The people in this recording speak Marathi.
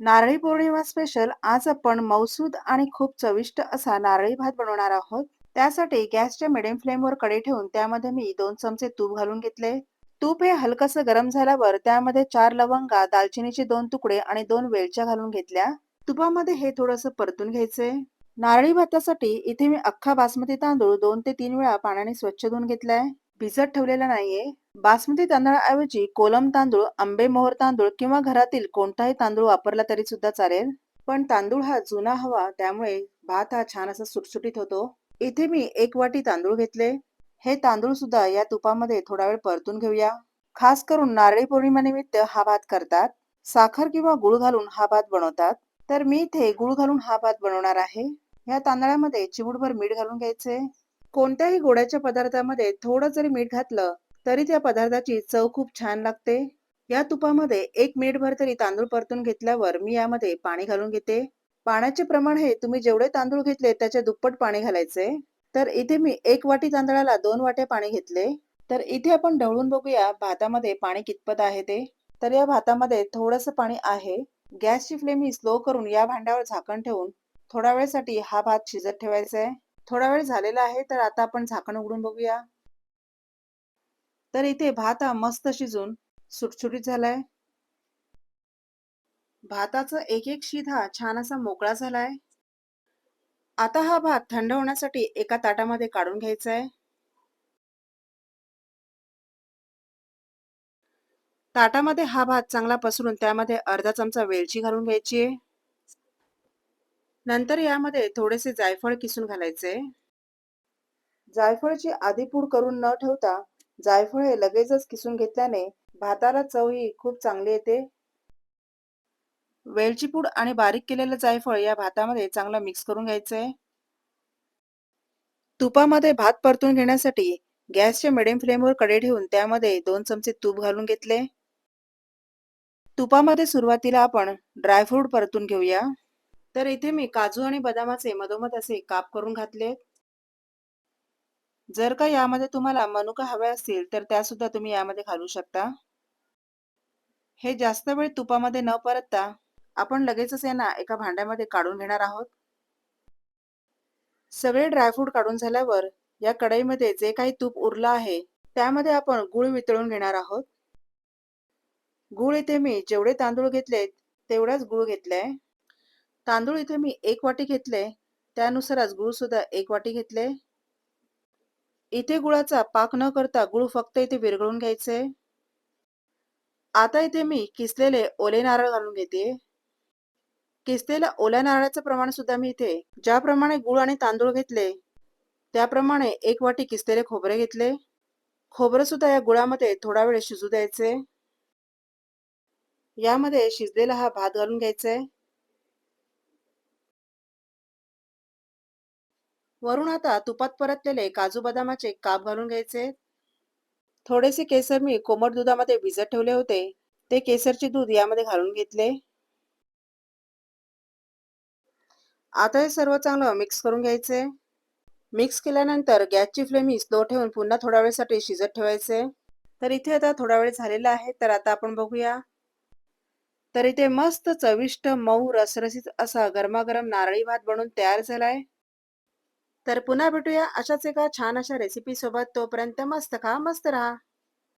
नारळी पौर्णिमा स्पेशल आज आपण मौसूद आणि खूप चविष्ट असा नारळी भात बनवणार आहोत. त्यासाठी गॅसच्या मिडियम फ्लेमवर कडे ठेवून त्यामध्ये मी दोन चमचे तूप घालून घेतले. तूप हे हलकसं गरम झाल्यावर त्यामध्ये चार लवंगा दालचिनीचे दोन तुकडे आणि दोन वेलच्या घालून घेतल्या. तुपामध्ये हे थोडंसं परतून घ्यायचे. नारळी भातासाठी इथे मी अख्खा बासमती तांदूळ दोन ते तीन वेळा पाण्याने स्वच्छ धुवून घेतलाय. भिजत ठेवलेला नाहीये. बासमती तांदळाऐवजी कोलम तांदूळ आंबेमोहर तांदूळ किंवा घरातील कोणताही तांदूळ वापरला तरी सुद्धा चालेल. पण तांदूळ हा जुना हवा त्यामुळे भात हा छान असा सुटसुटीत होतो. इथे मी एक वाटी तांदूळ घेतले. हे तांदूळ सुद्धा या तुपामध्ये थोडा वेळ परतून घेऊया. खास करून नारळी पौर्णिमेनिमित्त हा भात करतात. साखर किंवा गुळ घालून हा भात बनवतात. तर मी इथे गुळ घालून हा भात बनवणार आहे. या तांदळामध्ये चिमूटभर मीठ घालून घ्यायचे. कोणत्याही गोड्याच्या पदार्थामध्ये थोडं जरी मीठ घातलं तरी त्या पदार्थाची चव खूप छान लागते. या तुपामध्ये एक मिनिटभर तरी तांदूळ परतून घेतल्यावर मी यामध्ये पाणी घालून घेते. पाण्याचे प्रमाण हे तुम्ही जेवढे तांदूळ घेतले त्याच्या दुप्पट पाणी घालायचे. तर इथे मी एक वाटी तांदळाला दोन वाट्या पाणी घेतले. तर इथे आपण ढवळून बघूया भातामध्ये पाणी कितपत आहे ते. तर या भातामध्ये थोडस पाणी आहे. गॅसची फ्लेम ही स्लो करून या भांड्यावर झाकण ठेवून थोड्या वेळसाठी हा भात शिजत ठेवायचा आहे. थोडा वेळ झालेला आहे तर आता आपण झाकण उघडून बघूया. तर इथे भात हा मस्त शिजून सुटसुटीत झालाय. भाताचा एक एक शीत हा छान असा मोकळा झालाय. आता हा भात थंड होण्यासाठी एका ताटामध्ये काढून घ्यायचा आहे ताटामध्ये हा भात चांगला पसरून त्यामध्ये अर्धा चमचा वेलची घालून घ्यायची आहे. नंतर यामध्ये थोडेसे जायफळ किसून घालायचे. जायफळची आधी पूड करून न ठेवता जायफळ हे लगेचच किसून घेतल्याने भाताला चव ही खूप चांगली येते. वेलची पूड आणि बारीक केलेलं जायफळ या भातामध्ये चांगलं मिक्स करून घ्यायचंय तुपामध्ये भात परतून घेण्यासाठी गॅसच्या मिडियम फ्लेमवर कडे ठेवून त्यामध्ये दोन चमचे तूप घालून घेतले. तुपामध्ये सुरुवातीला आपण ड्रायफ्रूट परतून घेऊया. तर इथे मी काजू आणि बदामाचे मधोमध असे काप करून घातले जर का यामध्ये तुम्हाला मनुका हवे असतील तर त्या सुद्धा तुम्ही यामध्ये घालू शकता. हे जास्त वेळ तुपामध्ये न परतता आपण लगेचच यांना एका भांड्यामध्ये काढून घेणार आहोत. सगळे ड्रायफ्रूट काढून झाल्यावर या कढईमध्ये जे काही तूप उरलं आहे त्यामध्ये आपण गुळ वितळून घेणार आहोत. गुळ इथे मी जेवढे तांदूळ घेतलेत तेवढाच गुळ घेतलाय. तांदूळ इथे मी एक वाटी घेतले त्यानुसारच गुळ सुद्धा एक वाटी घेतले. इथे गुळाचा पाक न करता गुळ फक्त इथे विरघळून घ्यायचे? आता इथे मी किसलेले ओले नारळ घालून घेते. किसलेल्या ओल्या नारळाचं प्रमाण सुद्धा मी इथे ज्याप्रमाणे गुळ आणि तांदूळ घेतले त्याप्रमाणे एक वाटी किसलेले खोबरे घेतले. खोबरं सुद्धा या गुळामध्ये थोडा वेळ शिजू द्यायचे. यामध्ये शिजलेला हा भात घालून घ्यायचा. वरून आता तुपात परतलेले काजू बदामाचे काप घालून घ्यायचे. थोडेसे केसर मी कोमट दुधामध्ये भिजत ठेवले होते. ते केसरचे दूध यामध्ये घालून घेतले. आता हे सर्व चांगलं मिक्स करून घ्यायचे. मिक्स केल्यानंतर गॅसची फ्लेम ही स्लो ठेवून पुन्हा थोड्या वेळसाठी शिजत ठेवायचे. तर इथे आता थोडा वेळ झालेला आहे तर आता आपण बघूया. तर इथे मस्त चविष्ट मऊ रसरसीत असा गरमागरम नारळी भात बनून तयार झालाय. तर पुन्हा भेटूया अशाच एका छान अशा रेसिपी सोबत. तोपर्यंत मस्त खा मस्त राहा.